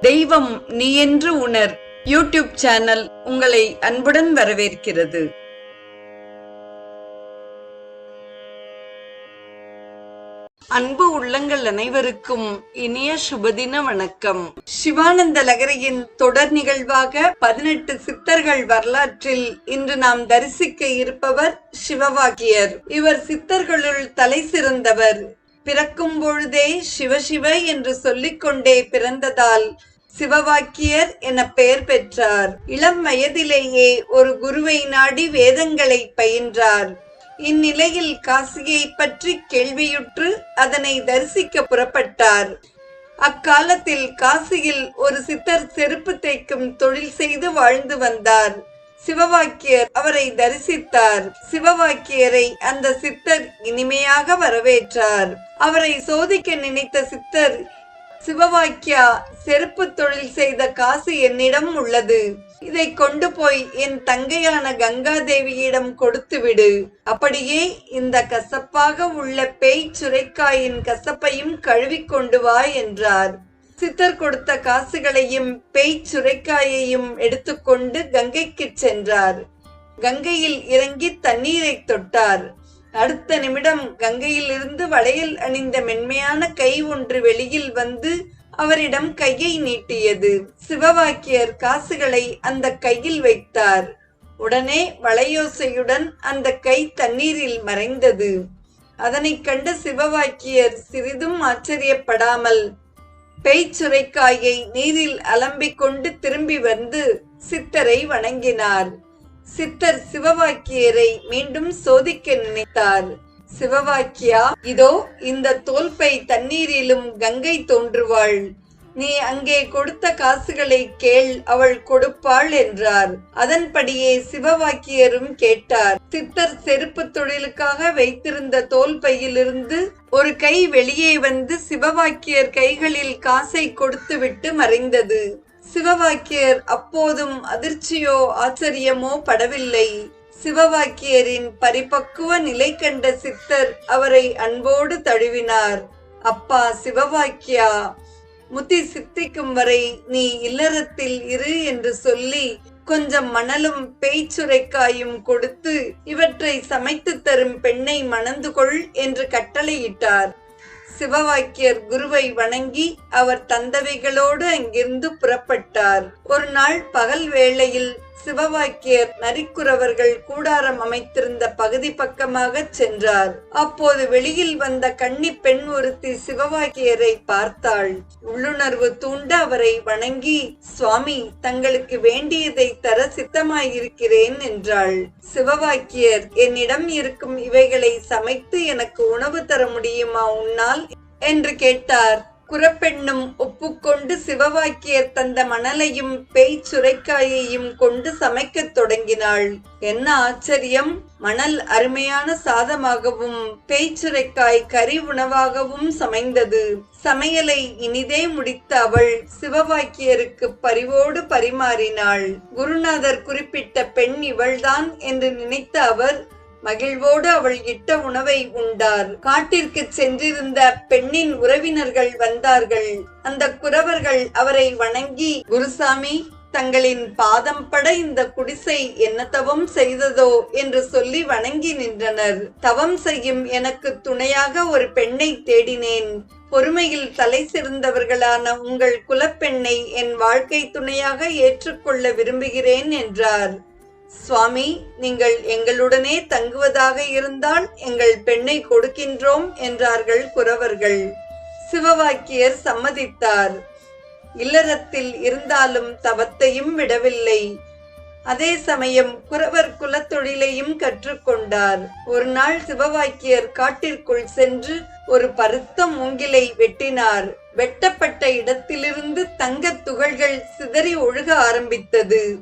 தெய்வம் நீ என்று உணர். யூடியூப் சேனல் உங்களை அன்புடன் வரவேற்கிறது. அன்பு உள்ளங்கள் அனைவருக்கும் இனிய சுபதின வணக்கம். சிவானந்த லகரியின் தொடர் நிகழ்வாக பதினெட்டு சித்தர்கள் வரலாற்றில் இன்று நாம் தரிசிக்க இருப்பவர் சிவவாக்கியர். இவர் சித்தர்களுள் தலை சிறந்தவர். பிறக்கும் பொழுதே சிவசிவ என்று சொல்லிக்கொண்டே பிறந்ததால் சிவவாக்கியர் என பெயர் பெற்றார். இளம் வயதிலேயே ஒரு குருவை நாடி வேதங்களை பயின்றார். இந்நிலையில் காசியை பற்றி கேள்வியுற்று அதனை தரிசிக்க புறப்பட்டார். அக்காலத்தில் காசியில் ஒரு சித்தர் செருப்பு தைக்கும் தொழில் செய்து வாழ்ந்து வந்தார். சிவவாக்கியர் அவரை தரிசித்தார். சிவவாக்கியரை அந்த சித்தர் இனிமையாக வரவேற்றார். அவரை சோதிக்க நினைத்த சித்தர் சிவவாக்கியா செருப்பு தொழில் செய்த காசு என்னிடம் உள்ளது. இதை கொண்டு போய் என் தங்கையான கங்கா தேவியிடம் கொடுத்து விடு அப்படியே இந்த கசப்பாக உள்ள பேய் சுரைக்காயின் கசப்பையும் கழுவிக் கொண்டு வா என்றார். சித்தர் கொடுத்த காசுகளையும் பேய் சுரைக்காயையும் எடுத்துக்கொண்டு கங்கைக்கு சென்றார். கங்கையில் இறங்கி தண்ணீரை தொட்டார். அடுத்த நிமிடம் கங்கையிலிருந்து வளையல் அணிந்த மென்மையான கை ஒன்று வெளியில் வந்து அவரிடம் கையை நீட்டியது. சிவவாக்கியர் காசுகளை அந்த கையில் வைத்தார். உடனே வளையோசையுடன் அந்த கை தண்ணீரில் மறைந்தது. அதனைக் கண்ட சிவவாக்கியர் சிறிதும் ஆச்சரியப்படாமல் பேய்ச்சுரைக்காயை நீரில் அலம்பிக் கொண்டு திரும்பி வந்து சித்தரை வணங்கினார். சித்தர் சிவவாக்கியரை மீண்டும் சோதிக்க நினைத்தார். சிவவாக்கியா இதோ இந்த தோல்பை தண்ணீரிலும் கங்கை தோன்றுவாள். நீ அங்கே கொடுத்த காசுகளை கேள் அவள் கொடுப்பாள் என்றார். அதன்படியே சிவவாக்கியரும் கேட்டார் சித்தர் செருப்பு தொழிலுக்காக வைத்திருந்த தோல் பையிலிருந்து ஒரு கை வெளியே வந்து சிவவாக்கியர் கைகளில் காசை கொடுத்துவிட்டு மறைந்தது. சிவவாக்கியர் அப்போதும் அதிர்ச்சியோ ஆச்சரியமோ படவில்லை. சிவவாக்கியரின் பரிபக்குவ நிலை கண்ட சித்தர் அவரை அன்போடு தழுவினார். அப்பா சிவவாக்கியா முத்தி சித்திக்கும் வரை நீ இல்லறத்தில் இரு என்று சொல்லி கொஞ்சம் மணலும் பேய்ச்சுரைக்காயும் கொடுத்து இவற்றை சமைத்து தரும் பெண்ணை மணந்து கொள் என்று கட்டளையிட்டார். சிவவாக்கியர் குருவை வணங்கி அவர் தந்தவைகளோடு அங்கிருந்து புறப்பட்டார். ஒரு நாள் பகல் வேளையில் சிவவாக்கியர் நரிக்குறவர்கள் கூடாரம் அமைத்திருந்த பகுதி பக்கமாக சென்றார். அப்போது வெளியில் வந்த கன்னி பெண் ஒருத்தி சிவவாக்கியரை பார்த்தாள். உள்ளுணர்வு தூண்ட அவரை வணங்கி சுவாமி தங்களுக்கு வேண்டியதை தர சித்தமாயிருக்கிறேன் என்றாள். சிவவாக்கியர் என்னிடம் இருக்கும் இவைகளை சமைத்து எனக்கு உணவு தர முடியுமா உன்னால்? என்று கேட்டார். குரப்பெண்ணும் ஒப்புக்கொண்டு சிவவாக்கியர் தந்த மணலையும் பேய் சுரைக்காயையும் கொண்டு சமைக்கத் தொடங்கினாள். என்ன ஆச்சரியம்? மணல் அருமையான சாதமாகவும் பேய்ச்சுரைக்காய் கறி உணவாகவும் சமைந்தது. சமையலை இனிதே முடித்த அவள் சிவவாக்கியருக்கு பரிவோடு பரிமாறினாள். குருநாதர் குறிப்பிட்ட பெண் இவள்தான் என்று நினைத்த அவர் மகிழ்வோடு அவள் இட்ட உணவை உண்டார். காட்டிற்கு சென்றிருந்த பெண்ணின் உறவினர்கள் வந்தார்கள். அந்த குறவர்கள் அவரை வணங்கி குருசாமி தங்களின் பாதம் பட இந்த குடிசை என்ன தவம் செய்ததோ? என்று சொல்லி வணங்கி நின்றனர். தவம் செய்யும் எனக்கு துணையாக ஒரு பெண்ணை தேடினேன். பொறுமையில் தலை சிறந்தவர்களான உங்கள் குலப்பெண்ணை என் வாழ்க்கை துணையாக ஏற்றுக்கொள்ள விரும்புகிறேன் என்றார். சுவாமி நீங்கள் எங்களுடனே தங்குவதாக இருந்தால் எங்கள் பெண்ணை கொடுக்கின்றோம் என்றார்கள் குறவர்கள். சிவவாக்கியர் சம்மதித்தார். இல்லறத்தில் இருந்தாலும் தவத்தையும் விடவில்லை. அதே சமயம் குறவர் குலத்தொழிலையும் கற்றுக்கொண்டார். ஒரு நாள் சிவவாக்கியர் காட்டிற்குள் சென்று ஒரு பருத்த மூங்கிலை வெட்டினார். வெட்டப்பட்ட இடத்திலிருந்து தங்கத் துகள்கள் சிதறி ஒழுக ஆரம்பித்தது.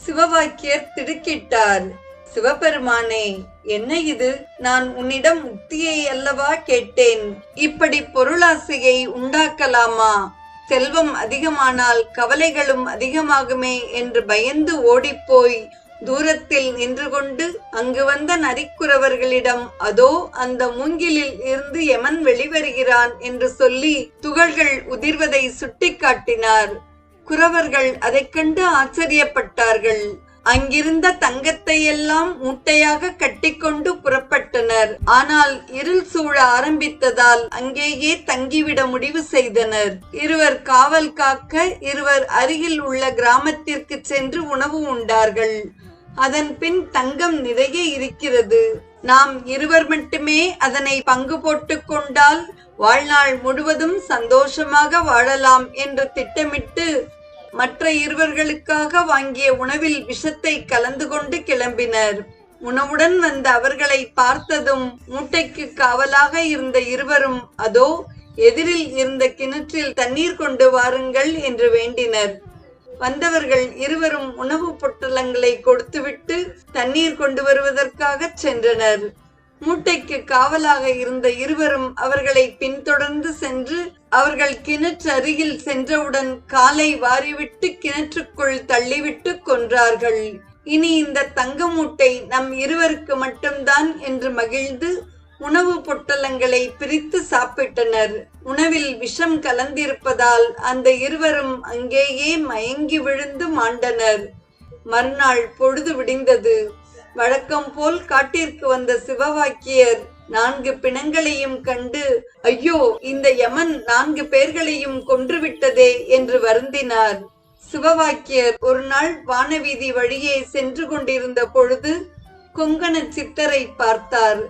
சிவவாக்கியர் திடுக்கிட்டார். சிவபெருமானே என்ன இது? நான் உன்னிடம் முக்தியை அல்லவா கேட்டேன்? இப்படி பொருளாசையை உண்டாக்கலாமா? செல்வம் அதிகமானால் கவலைகளும் அதிகமாகுமே என்று பயந்து ஓடிப்போய் தூரத்தில் நின்று கொண்டு அங்கு வந்த நரிக்குறவர்களிடம் அதோ அந்த மூங்கிலில் இருந்து எமன் வெளிவருகிறான் என்று சொல்லி துகள்கள் உதிர்வதை சுட்டிக்காட்டினார். குறவர்கள் அதைக் கண்டு ஆச்சரியப்பட்டார்கள். அங்கிருந்த தங்கத்தை எல்லாம் மூட்டையாக கட்டிக்கொண்டு புறப்பட்டனர். ஆனால் இருள் சூழ ஆரம்பித்ததால் அங்கேயே தங்கிவிட முடிவு செய்தனர். இருவர் காவல் காக்க இருவர் அருகில் உள்ள கிராமத்திற்கு சென்று உணவு உண்டார்கள். அதன் பின் தங்கம் நிறைய இருக்கிறது. நாம் இருவர் மட்டுமே அதனை பங்கு போட்டு கொண்டால் வாழ்நாள் முழுவதும் சந்தோஷமாக வாழலாம் என்று திட்டமிட்டு மற்ற இருவர்களுக்காக வாங்கிய உணவில் விஷத்தை கலந்து கொண்டு கிளம்பினர். உணவுடன் வந்த அவர்களை பார்த்ததும் மூட்டைக்கு காவலாக இருந்த இருவரும் அதோ எதிரில் இருந்த கிணற்றில் தண்ணீர் கொண்டு வாருங்கள் என்று வேண்டினர். வந்தவர்கள் இருவரும் உணவு பொட்டலங்களை கொடுத்துவிட்டு தண்ணீர் கொண்டு வருவதற்காக சென்றனர். மூட்டைக்கு காவலாக இருந்த இருவரும் அவர்களை பின்தொடர்ந்து சென்று அவர்கள் கிணற்று அருகில் சென்றவுடன் காலை வாரிவிட்டு கிணற்றுக்குள் தள்ளிவிட்டு கொன்றார்கள். இனி இந்த தங்க மூட்டை நம் இருவருக்கு மட்டும்தான் என்று மகிழ்ந்து உணவு பொட்டலங்களை பிரித்து சாப்பிட்டனர். உணவில் விஷம் கலந்திருப்பதால் அந்த இருவரும் அங்கேயே மயங்கி விழுந்து மாண்டனர். மறுநாள் பொழுது விடிந்தது. வழக்கம் போல் காட்டிற்கு வந்த சிவவாக்கியர் நான்கு பிணங்களையும் கண்டு ஐயோ இந்த யமன் நான்கு பேர்களையும் கொன்றுவிட்டதே என்று வருந்தினார். சிவவாக்கியர் ஒரு நாள் வானவீதி வழியே சென்று கொண்டிருந்த பொழுது கொங்கண சித்தரை பார்த்தார்.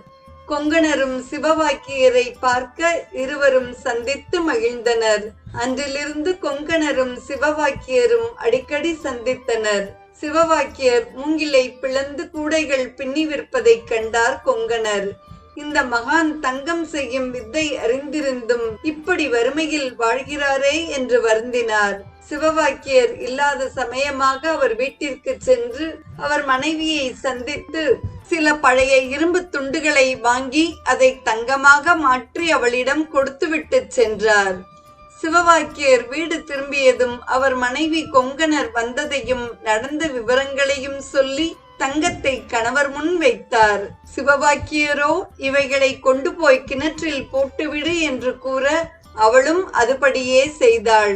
கொங்கணரும் சிவவாக்கியரை பார்க்க இருவரும் சந்தித்து மகிழ்ந்தனர். அன்றிலிருந்து கொங்கணரும் சிவவாக்கியரும் அடிக்கடி சந்தித்தனர். சிவவாக்கியர் மூங்கிலை பிளந்து கூடைகள் பின்னி விற்பதைக் கண்டார் கொங்கணர். இந்த மகான் தங்கம் செய்யும் வித்தை அறிந்திருந்தும் இப்படி வறுமையில் வாழ்கிறாரே என்று வருந்தினார். சிவவாக்கியர் இல்லாத சமயமாக அவர் வீட்டிற்கு சென்று அவர் மனைவியை சந்தித்து சில பழைய இரும்பு துண்டுகளை வாங்கி அதை தங்கமாக மாற்றி அவளிடம் கொடுத்துவிட்டு சென்றார். சிவவாக்கியர் வீடு திரும்பியதும் அவர் மனைவி கொங்கனர் வந்ததையும் நடந்த விவரங்களையும் சொல்லி தங்கத்தை கணவர் முன் வைத்தார். சிவவாக்கியரோ இவைகளை கொண்டு போய் கிணற்றில் போட்டுவிடு என்று கூற அவளும் அதுபடியே செய்தாள்.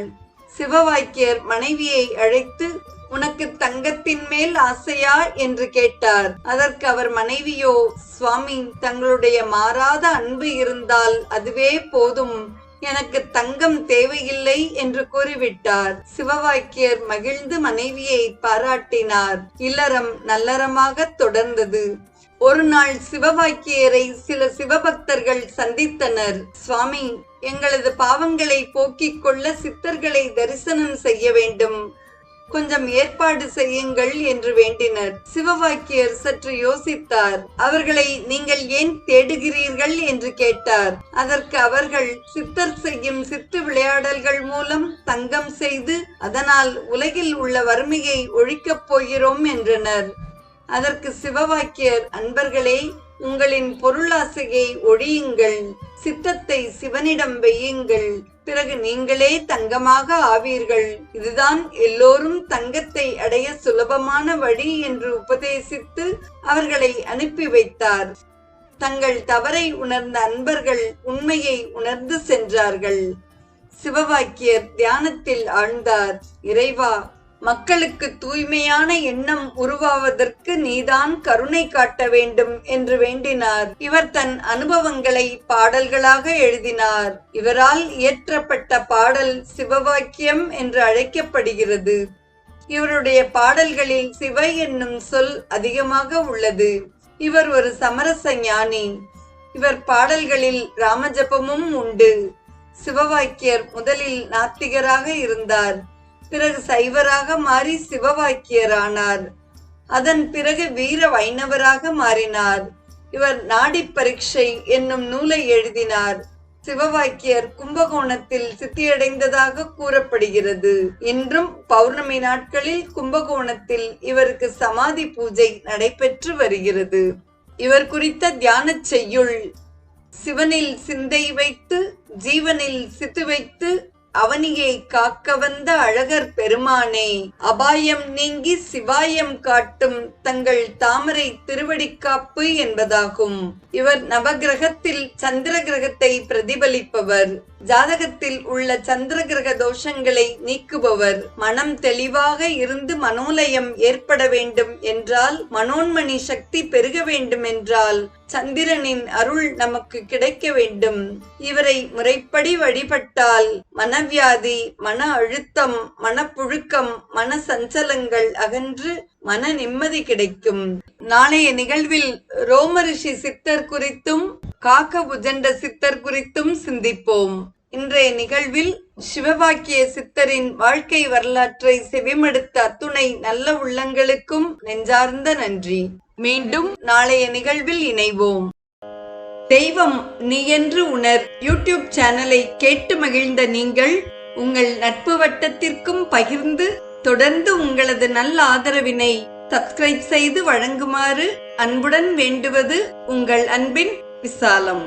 சிவவாக்கியர் மனைவியை அழைத்து உனக்கு தங்கத்தின் மேல் ஆசையா? என்று கேட்டார். அதற்கு அவர் மனைவியோ சுவாமி தங்களுடைய மாறாத அன்பு இருந்தால் அதுவே போதும். எனக்கு தங்கம் தேவையில்லை என்று கூறிவிட்டார். சிவவாக்கியர் மகிழ்ந்து மனைவியை பாராட்டினார். இல்லறம் நல்லறமாக தொடர்ந்தது. ஒரு நாள் சிவவாக்கியரை சில சிவபக்தர்கள் சந்தித்தனர். சுவாமி எங்களது பாவங்களை போக்கிக் கொள்ள சித்தர்களை தரிசனம் செய்ய வேண்டும். கொஞ்சம் ஏற்பாடு செய்யுங்கள் என்று வேண்டினர். சிவவாக்கியர் சற்று யோசித்தார். அவர்களை நீங்கள் ஏன் தேடுகிறீர்கள் என்று கேட்டார். அதற்கு அவர்கள் சித்தர் செய்யும் சித்து விளையாடல்கள் மூலம் தங்கம் செய்து அதனால் உலகில் உள்ள வறுமையை ஒழிக்கப் போகிறோம் என்றனர். அதற்கு சிவவாக்கியர் அன்பர்களே உங்களின் பொருளாசையை ஒழியுங்கள். சித்தத்தை சிவனிடம் வையுங்கள். பிறகு நீங்களே தங்கமாக ஆவீர்கள். இதுதான் எல்லோரும் தங்கத்தை அடைய சுலபமான வழி என்று உபதேசித்து அவர்களை அனுப்பி வைத்தார். தங்கள் தவறை உணர்ந்த அன்பர்கள் உண்மையை உணர்ந்து சென்றார்கள். சிவவாக்கியர் தியானத்தில் ஆழ்ந்தார். இறைவா மக்களுக்கு தூய்மையான எண்ணம் உருவாவதற்கு நீதான் கருணை காட்ட வேண்டும் என்று வேண்டினார். இவர் தன் அனுபவங்களை பாடல்களாக எழுதினார். இவரால் இயற்றப்பட்ட பாடல் சிவவாக்கியம் என்று அழைக்கப்படுகிறது. இவருடைய பாடல்களில் சிவ என்னும் சொல் அதிகமாக உள்ளது. இவர் ஒரு சமரச ஞானி. இவர் பாடல்களில் ராமஜபமும் உண்டு. சிவவாக்கியர் முதலில் நாத்திகராக இருந்தார். பிறகு சைவராக மாறி சிவவாக்கியரானார். அதன் பிறகு வீர வைணவராக மாறினார். இவர் நாடி பரீட்சை என்னும் நூலை எழுதினார். சிவவாக்கியர் கும்பகோணத்தில் சித்தியடைந்ததாக கூறப்படுகிறது. இன்றும் பௌர்ணமி நாட்களில் கும்பகோணத்தில் இவருக்கு சமாதி பூஜை நடைபெற்று வருகிறது. இவர் குறித்த தியானச் செய்யுள் சிவனில் சிந்தை வைத்து ஜீவனில் சித்து வைத்து அவனியை காக்க வந்த அழகர் பெருமானே அபாயம் நீங்கி சிவாயம் காட்டும் தங்கள் தாமரை திருவடிக்காப்பு என்பதாகும். இவர் நவகிரகத்தில் சந்திர கிரகத்தை பிரதிபலிப்பவர். ஜாதகத்தில் உள்ள சந்திர கிரக தோஷங்களை நீக்குபவர் மனம் தெளிவாக இருந்து மனோலயம் ஏற்பட வேண்டும் என்றால் மனோன்மணி சக்தி பெருக வேண்டும் என்றால் சந்திரனின் அருள் நமக்கு கிடைக்க வேண்டும். இவரை முறைப்படி வழிபட்டால் மனவியாதி மன அழுத்தம் மனப்புழுக்கம் மன சஞ்சலங்கள் அகன்று மன நிம்மதி கிடைக்கும். நாளைய நிகழ்வில் ரோமரிஷி சித்தர் குறித்தும் காக்க உஜண்ட சித்தர் குறித்தும் சிந்திப்போம். இன்றைய நிகழ்வில் சிவவாக்கிய சித்தரின் வாழ்க்கை வரலாற்றை செவிமடுத்த அத்துணை நல்ல உள்ளங்களுக்கும் நெஞ்சார்ந்த நன்றி. மீண்டும் நாளைய நிகழ்வில் இணைவோம். தெய்வம் நீ என்று உணர் யூடியூப் சேனலை கேட்டு மகிழ்ந்த நீங்கள் உங்கள் நட்பு வட்டத்திற்கும் பகிர்ந்து தொடர்ந்து உங்களது நல்ல ஆதரவினை சப்ஸ்கிரைப் செய்து வழங்குமாறு அன்புடன் வேண்டுவது உங்கள் அன்பின் విశాలం